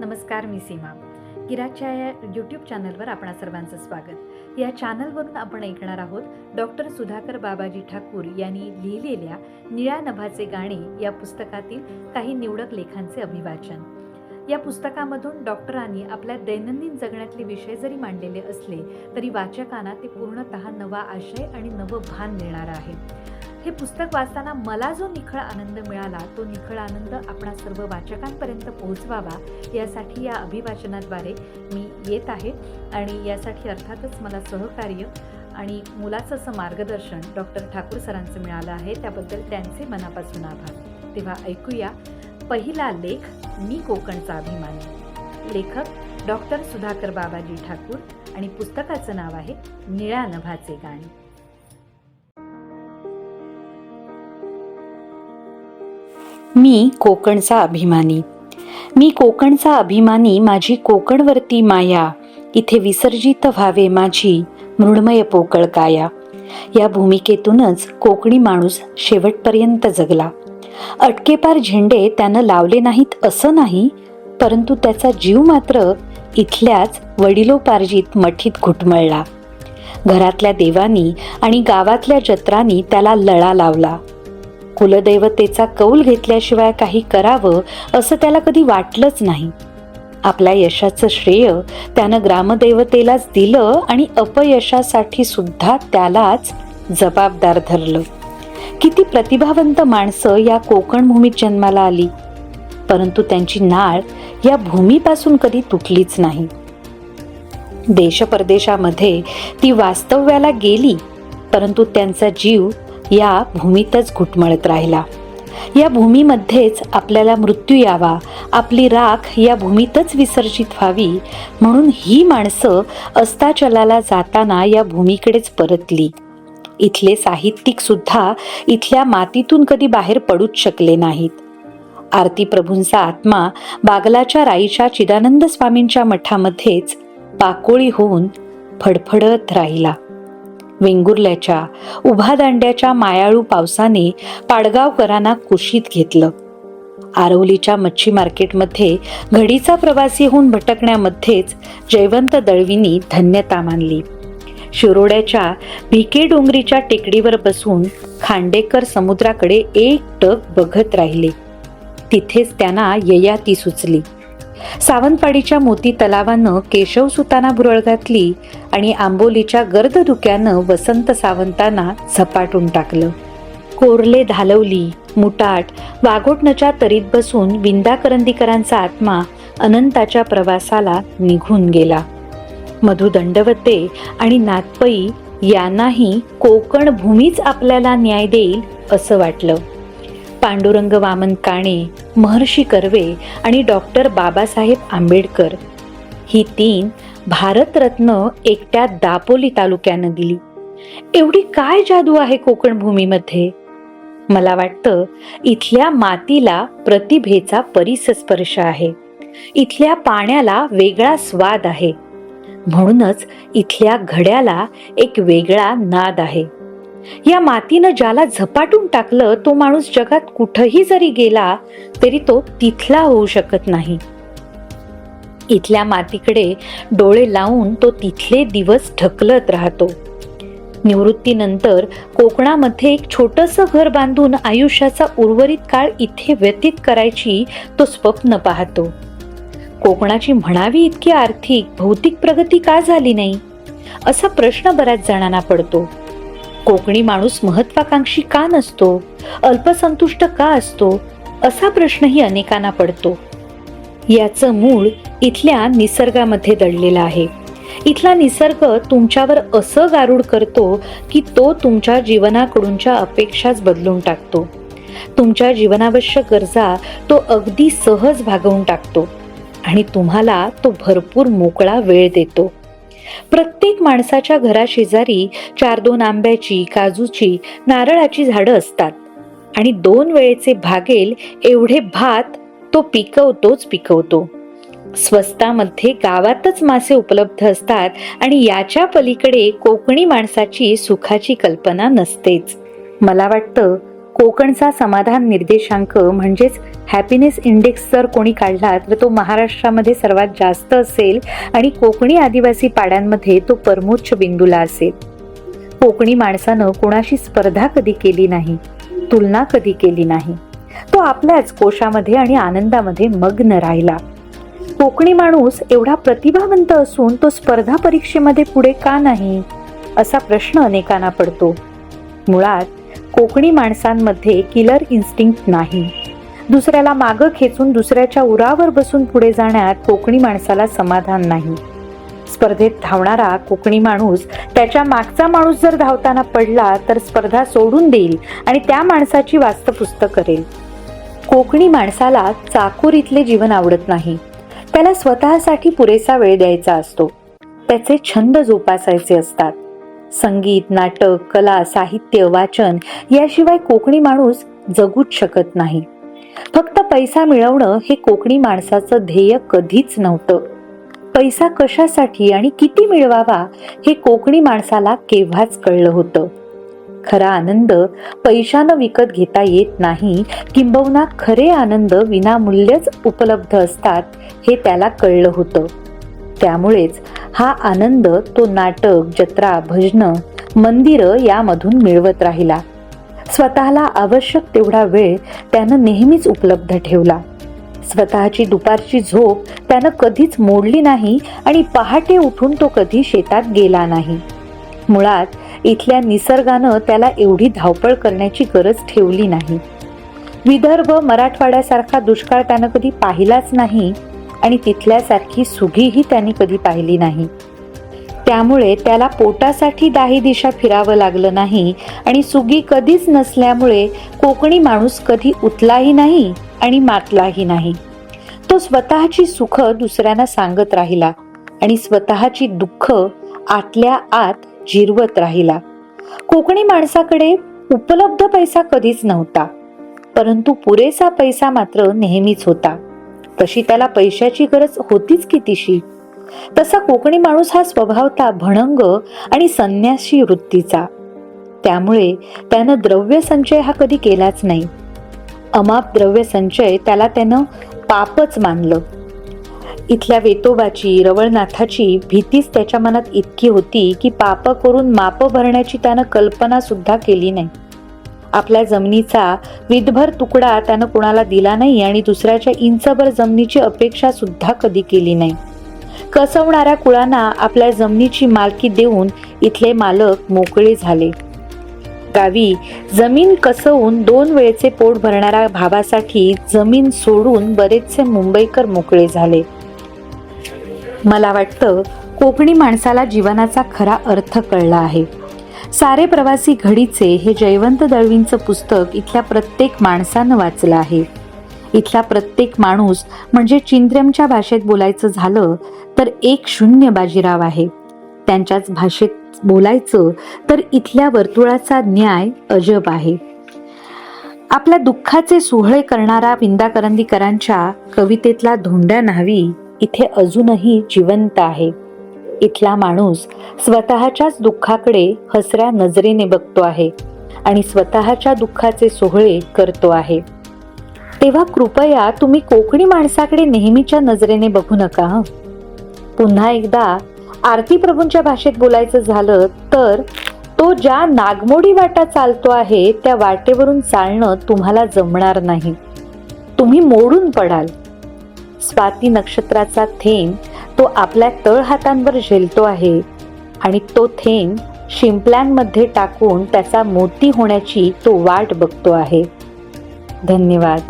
नमस्कार मी सीमा. गिराच्या या यूट्यूब चॅनलवर आपणा सर्वांचं स्वागत. या चॅनलवरून आपण ऐकणार आहोत डॉक्टर सुधाकर बाबाजी ठाकूर यांनी लिहिलेल्या निळ्या नभाचे गाणे या पुस्तकातील काही निवडक लेखांचे अभिवाचन. या पुस्तकामधून डॉक्टरांनी आपल्या दैनंदिन जगण्यातले विषय जरी मांडलेले असले तरी वाचकांना ते पूर्णतः नवा आशय आणि नवं भान देणारं आहे. हे पुस्तक वाचताना मला जो निखळ आनंद मिळाला तो निखळ आनंद आपणा सर्व वाचकांपर्यंत पोहोचवावा यासाठी या अभिवाचनाद्वारे मी येत आहे आणि यासाठी अर्थातच मला सहकार्य आणि मुलाचं असं मार्गदर्शन डॉक्टर ठाकूर सरांचं मिळालं आहे. त्याबद्दल त्यांचे मनापासून आभार. तेव्हा ऐकूया पहिला लेख मी कोकणचा अभिमानी. लेखक डॉक्टर सुधाकर बाबाजी ठाकूर आणि पुस्तकाचं नाव आहे निळ्या नभाचे गाणे. मी कोकणचा अभिमानी. मी कोकणचा अभिमानी माझी कोकणवरती माया. इथे विसर्जित व्हावे माझी मृण्मय पोकळ काया. या भूमिकेतूनच कोकणी माणूस शेवटपर्यंत जगला. अटकेपार झेंडे त्यानं लावले नाहीत असं नाही परंतु त्याचा जीव मात्र इथल्याच वडिलोपार्जित मठीत घुटमळला. घरातल्या देवानी आणि गावातल्या जत्रांनी त्याला लळा लावला. कुलदैवतेचा कौल घेतल्याशिवाय काही करावं असं त्याला कधी वाटलंच नाही. आपल्या यशाचं श्रेय त्यानं ग्रामदेवतेलाच दिलं आणि अपयशासाठी सुद्धा त्यालाच जबाबदार धरलं. किती प्रतिभावंत माणसं या कोकण भूमीत जन्माला आली. परंतु त्यांची नाळ या भूमीपासून कधी तुटलीच नाही. देश परदेशामध्ये ती वास्तव्याला गेली परंतु त्यांचा जीव या भूमीतच घुटमळत राहिला. या भूमीमध्येच आपल्याला मृत्यू यावा. आपली राख या भूमीतच विसर्जित व्हावी. म्हणून ही माणसं अस्ताचलाला जाताना या भूमीकडेच परतली. इथले साहित्यिक सुद्धा इथल्या मातीतून कधी बाहेर पडूच शकले नाहीत. आरती प्रभूंचा आत्मा बागलाच्या राईच्या चिदानंद स्वामींच्या मठामध्येच पाकोळी होऊन फडफडत राहिला. वेंगुर्ल्याच्या उभा दांड्याच्या मायाळू पावसाने पाडगावकरांना कुशीत घेतलं. आरवलीच्या मच्छी मार्केटमध्ये घडीचा प्रवासी होऊन भटकण्यामध्येच जयवंत दळवींनी धन्यता मानली. शिरोड्याच्या भिके डोंगरीच्या टेकडीवर बसून खांडेकर समुद्राकडे एक टक बघत राहिले. तिथेच त्यांना ययाती सुचली. सावंतवाडीच्या मोती तलावानं केशव सुताना भुरळ घातली आणि आंबोलीच्या गर्द धुक्यानं वसंत सावंतांना झपाटून टाकलं. कोरले धालवली मुटाट वाघोटनच्या तरीत बसून विंदा करंदीकरांचा आत्मा अनंताच्या प्रवासाला निघून गेला. मधु दंडवते आणि नातपई यांनाही कोकण भूमीच आपल्याला न्याय देईल असं वाटलं. पांडुरंग वामन काणे महर्षी कर्वे आणि डॉक्टर बाबासाहेब आंबेडकर. ही तीन भारतरत्न एकट्या दापोली तालुक्यानं दिली. एवढी काय जादू आहे कोकण भूमीमध्ये? मला वाटतं इथल्या मातीला प्रतिभेचा परिसस्पर्श आहे. इथल्या पाण्याला वेगळा स्वाद आहे. म्हणूनच इथल्या घड्याला एक वेगळा नाद आहे. या मातीनं ज्याला झपाटून टाकलं तो माणूस जगात कुठंही जरी गेला तरी तो तिथला होऊ शकत नाही. इथल्या मातीकडे डोळे लावून तो तिथले दिवस ढकलत राहतो. निवृत्तीनंतर कोकणामध्ये एक छोटंसं घर बांधून आयुष्याचा उर्वरित काळ इथे व्यतीत करायची तो स्वप्न पाहतो. कोकणाची म्हणावी इतकी आर्थिक भौतिक प्रगती का झाली नाही? असा प्रश्न बऱ्याच जणांना पडतो. कोकणी माणूस महत्वाकांक्षी का नसतो? अल्पसंतुष्ट का असतो? असा प्रश्नही अनेकांना पडतो. याचं मूळ इथल्या निसर्गामध्ये दडलेलं आहे. इथला निसर्ग तुमच्यावर असं गारूड करतो की तो तुमच्या जीवनाकडूनच्या अपेक्षाच बदलून टाकतो. तुमच्या जीवनावश्यक गरजा तो अगदी सहज भागवून टाकतो आणि तुम्हाला तो भरपूर मोकळा वेळ देतो. प्रत्येक माणसाच्या घराशेजारी चार दोन आंब्याची काजूची नारळाची झाडं असतात. आणि दोन वेळेचे भागेल एवढे भात तो पिकवतोच पिकवतो. स्वस्तामध्ये गावातच मासे उपलब्ध असतात आणि याच्या पलीकडे कोकणी माणसाची सुखाची कल्पना नसतेच. मला वाटतं कोकणचा समाधान निर्देशांक म्हणजेच हॅपीनेस इंडेक्स जर कोणी काढला तर तो महाराष्ट्रामध्ये सर्वात जास्त असेल आणि कोकणी आदिवासी पाड्यांमध्ये तो परमोच्च बिंदूला असेल. कोकणी माणसानं कोणाशी स्पर्धा कधी केली नाही तुलना कधी केली नाही. तो आपल्याच कोशामध्ये आणि आनंदामध्ये मग्न राहिला. कोकणी माणूस एवढा प्रतिभावंत असून तो स्पर्धा परीक्षेमध्ये पुढे का नाही असा प्रश्न अनेकांना पडतो. मुळात कोकणी माणसांमध्ये किलर इन्स्टिंक्ट नाही. दुसऱ्याला मागं खेचून दुसऱ्याच्या उरावर बसून पुढे जाण्यात कोकणी माणसाला समाधान नाही. स्पर्धेत धावणारा कोकणी माणूस त्याच्या मागचा माणूस जर धावताना पडला तर स्पर्धा सोडून देईल आणि त्या माणसाची वास्तपुस्त करेल. कोकणी माणसाला चाकोरीतले जीवन आवडत नाही. त्याला स्वतःसाठी पुरेसा वेळ द्यायचा असतो. त्याचे छंद जोपासायचे असतात. संगीत नाटक कला साहित्य वाचन याशिवाय कोकणी माणूस जगूच शकत नाही. फक्त पैसा मिळवणं हे कोकणी माणसाचं ध्येय कधीच नव्हतं. पैसा कशासाठी आणि किती मिळवावा हे कोकणी माणसाला केव्हाच कळलं होतं. खरा आनंद पैशानं विकत घेता येत नाही किंबहुना खरे आनंद विनामूल्यच उपलब्ध असतात हे त्याला कळलं होतं. त्यामुळेच हा आनंद तो नाटक जत्रा भजनं मंदिरं यामधून मिळवत राहिला. स्वतःला आवश्यक तेवढा वेळ त्यानं नेहमीच उपलब्ध ठेवला. स्वतःची दुपारची झोप त्यानं कधीच मोडली नाही आणि पहाटे उठून तो कधी शेतात गेला नाही. मुळात इथल्या निसर्गानं त्याला एवढी धावपळ करण्याची गरज ठेवली नाही. विदर्भ मराठवाड्यासारखा दुष्काळ त्यानं कधी पाहिलाच नाही आणि तिथल्यासारखी सुगीही त्यांनी कधी पाहिली नाही. त्यामुळे त्याला पोटासाठी दाही दिशा फिरावं लागलं नाही आणि सुगी कधीच नसल्यामुळे कोकणी माणूस कधी उतलाही नाही आणि मातलाही नाही. तो स्वतःची सुख दुसऱ्यांना सांगत राहिला आणि स्वतःची दुःख आतल्या आत जिरवत राहिला. कोकणी माणसाकडे उपलब्ध पैसा कधीच नव्हता परंतु पुरेसा पैसा मात्र नेहमीच होता. तशी त्याला पैशाची गरज होतीच कितीशी. तसा कोकणी माणूस हा स्वभावता भणंग आणि संन्यासी वृत्तीचा. त्यामुळे त्यानं द्रव्य संचय हा कधी केलाच नाही. अमाप द्रव्य संचय त्याला त्यानं पापच मानलं. इथल्या वेतोबाची रवळनाथाची भीतीच त्याच्या मनात इतकी होती की पाप करून माप भरण्याची त्यानं कल्पना सुद्धा केली नाही. आपल्या जमिनीचा विधभर तुकडा त्यानं कुणाला दिला नाही आणि दुसऱ्याच्या इंचभर जमिनीची अपेक्षा सुद्धा कधी केली नाही. कसवणाऱ्या कुळांना आपल्या जमिनीची मालकी देऊन इथले मालक मोकळे झाले. गावी जमीन कसवून दोन वेळेचे पोट भरणाऱ्या भावासाठी जमीन सोडून बरेचसे मुंबईकर मोकळे झाले. मला वाटतं कोकणी माणसाला जीवनाचा खरा अर्थ कळला आहे. सारे प्रवासी घडीचे हे जयवंत दळवींचं पुस्तक इथल्या प्रत्येक माणसानं वाचलं आहे. इथला प्रत्येक माणूस म्हणजे चिंद्रमच्या भाषेत बोलायचं झालं तर एक शून्य बाजीराव आहे. त्यांच्याच भाषेत बोलायचं तर इथल्या वर्तुळाचा न्याय अजब आहे. आपल्या दुःखाचे सोहळे करणारा विंदा करंदीकरांच्या कवितेतला धोंड्या न्हावी इथे अजूनही जिवंत आहे. इथला माणूस स्वतःच्याच दुःखाकडे हसऱ्या नजरेने बघतो आहे आणि स्वतःच्या दुःखाचे सोहळे करतो आहे. तेव्हा कृपया तुम्ही कोकणी माणसाकडे नेहमीच्या नजरेने बघू नका पुन्हा एकदा आरती प्रभूंच्या भाषेत बोलायचं झालं तर तो ज्या नागमोडी वाटा चालतो आहे त्या वाटेवरून चालणं तुम्हाला जमणार नाही. तुम्ही मोडून पडाल. स्वाती नक्षत्राचा थेंब तो आपल्या तळहातांवर झेलतो आहे आणि तो थेंब शिंपल्यांमध्ये टाकून त्याचा मोती होण्याची तो वाट बघतो आहे. धन्यवाद.